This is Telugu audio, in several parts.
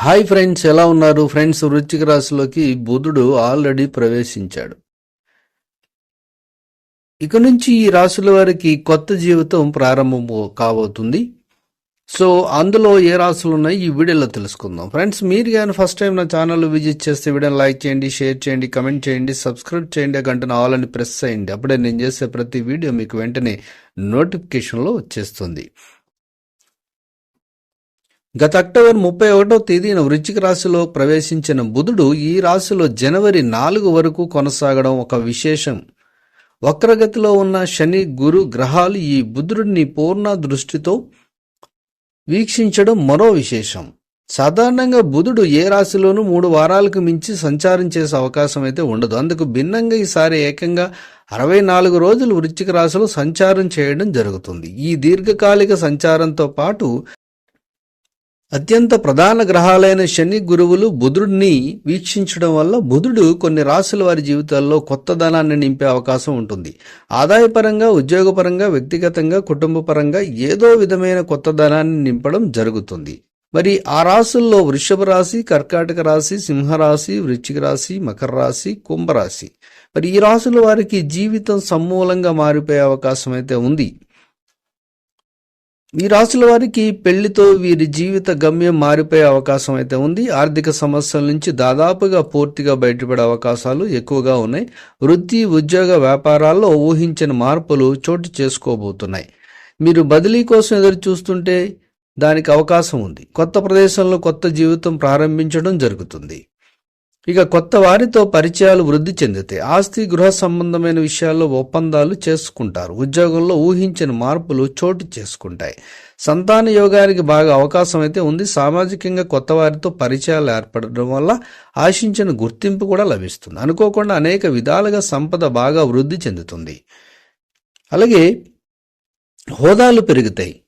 హాయ్ ఫ్రెండ్స్ ఎలా ఉన్నారు? ఫ్రెండ్స్ వృశ్చిక రాశిలోకి బుధుడు ఆల్రెడీ ప్రవేశించాడు. ఇక నుంచి ఈ రాశుల వారికి కొత్త జీవితం ప్రారంభం కాబోతుంది. సో అందులో ఏ రాశులు ఉన్నాయి? ఈ వీడియోలో తెలుసుకుందాం. ఫ్రెండ్స్ మీరు కానీ ఫస్ట్ టైం నా ఛానల్ విజిట్ చేస్తే వీడియోని లైక్ చేయండి షేర్ చేయండి కమెంట్ చేయండి సబ్స్క్రైబ్ చేయండి ఆ గంటను ఆల్ ప్రెస్ చేయండి. అప్పుడే నేను చేసే ప్రతి వీడియో మీకు వెంటనే నోటిఫికేషన్లో వచ్చేస్తుంది. గత అక్టోబర్ ముప్పై ఒకటో తేదీన వృశ్చిక రాశిలో ప్రవేశించిన బుధుడు ఈ రాశిలో జనవరి నాలుగు వరకు కొనసాగడం ఒక విశేషం. వక్రగతిలో ఉన్న శని గురు గ్రహాలు ఈ బుధుడిని పూర్ణ దృష్టితో వీక్షించడం మరో విశేషం. సాధారణంగా బుధుడు ఏ రాశిలోనూ మూడు వారాలకు మించి సంచారం చేసే అవకాశం అయితే ఉండదు. అందుకు భిన్నంగా ఈసారి ఏకంగా అరవై నాలుగు రోజులు వృశ్చిక రాశిలో సంచారం చేయడం జరుగుతుంది. ఈ దీర్ఘకాలిక సంచారంతో పాటు అత్యంత ప్రధాన గ్రహాలైన శని గురువులు బుధుడిని వీక్షించడం వల్ల బుధుడు కొన్ని రాశుల వారి జీవితాల్లో కొత్త ధనాన్ని నింపే అవకాశం ఉంటుంది. ఆదాయపరంగా ఉద్యోగపరంగా వ్యక్తిగతంగా కుటుంబపరంగా ఏదో విధమైన కొత్త ధనాన్ని నింపడం జరుగుతుంది. మరి ఆ రాశుల్లో వృషభ రాశి కర్కాటక రాశి సింహరాశి వృశ్చిక రాశి మకర రాశి కుంభరాశి మరి ఈ రాశుల వారికి జీవితం సమూలంగా మారిపోయే అవకాశం అయితే ఉంది. ఈ రాసుల వారికి పెళ్ళితో వీరి జీవిత గమ్యం మారిపోయే అవకాశం అయితే ఉంది. ఆర్థిక సమస్యల నుంచి దాదాపుగా పూర్తిగా బయటపడే అవకాశాలు ఎక్కువగా ఉన్నాయి. వృత్తి ఉద్యోగ వ్యాపారాల్లో ఊహించిన మార్పులు చోటు చేసుకోబోతున్నాయి. మీరు బదిలీ కోసం ఎదురు చూస్తుంటే దానికి అవకాశం ఉంది. కొత్త ప్రదేశంలో కొత్త జీవితం ప్రారంభించడం జరుగుతుంది. ఇక కొత్త వారితో పరిచయాలు వృద్ధి చెందుతాయి ఆస్తి గృహ సంబంధమైన విషయాల్లో ఒప్పందాలు చేసుకుంటారు. ఉద్యోగంలో ఊహించిన మార్పులు చోటు చేసుకుంటాయి. సంతాన యోగానికి బాగా అవకాశం అయితే ఉంది. సామాజికంగా కొత్త వారితో పరిచయాలు ఏర్పడడం వల్ల ఆశించిన గుర్తింపు కూడా లభిస్తుంది. అనుకోకుండా అనేక విధాలుగా సంపద బాగా వృద్ధి చెందుతుంది. అలాగే హోదాలు పెరుగుతాయి.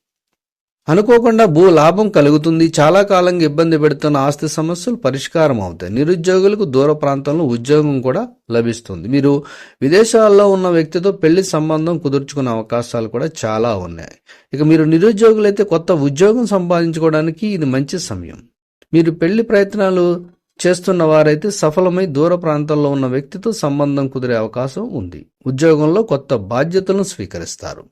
అనుకోకుండా భూ లాభం కలుగుతుంది. చాలా కాలంగా ఇబ్బంది పెడుతున్న ఆస్తి సమస్యలు పరిష్కారం అవుతాయి. నిరుద్యోగులకు దూర ప్రాంతంలో ఉద్యోగం కూడా లభిస్తుంది. మీరు విదేశాల్లో ఉన్న వ్యక్తితో పెళ్ళి సంబంధం కుదుర్చుకునే అవకాశాలు కూడా చాలా ఉన్నాయి. ఇక మీరు నిరుద్యోగులైతే కొత్త ఉద్యోగం సంపాదించుకోవడానికి ఇది మంచి సమయం. మీరు పెళ్ళి ప్రయత్నాలు చేస్తున్న వారైతే సఫలమై దూర ప్రాంతంలో ఉన్న వ్యక్తితో సంబంధం కుదిరే అవకాశం ఉంది. ఉద్యోగంలో కొత్త బాధ్యతలను స్వీకరిస్తారు.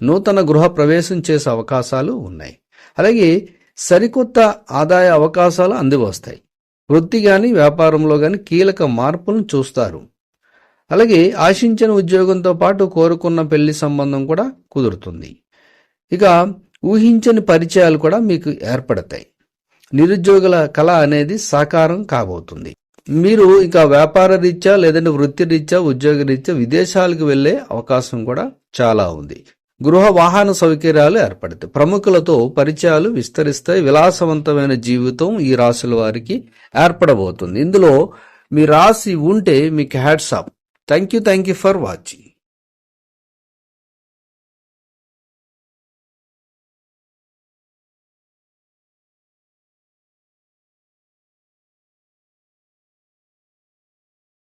నూతన గృహ ప్రవేశం చేసే అవకాశాలు ఉన్నాయి. అలాగే సరికొత్త ఆదాయ అవకాశాలు అందివస్తాయి. వృత్తి కానీ వ్యాపారంలో కానీ కీలక మార్పులను చూస్తారు. అలాగే ఆశించిన ఉద్యోగంతో పాటు కోరుకున్న పెళ్ళి సంబంధం కూడా కుదురుతుంది. ఇక ఊహించని పరిచయాలు కూడా మీకు ఏర్పడతాయి. నిరుద్యోగుల కళ అనేది సాకారం కాబోతుంది. మీరు ఇక వ్యాపార రీత్యా లేదంటే వృత్తి రీత్యా ఉద్యోగ రీత్యా విదేశాలకు వెళ్ళే అవకాశం కూడా చాలా ఉంది. గృహ వాహన సౌకర్యాలు ఏర్పడతాయి. ప్రముఖులతో పరిచయాలు విస్తరిస్తాయి. విలాసవంతమైన జీవితం ఈ రాశుల వారికి ఏర్పడబోతుంది. ఇందులో మీ రాశి ఉంటే మీకు hats off thank you thank you for watching.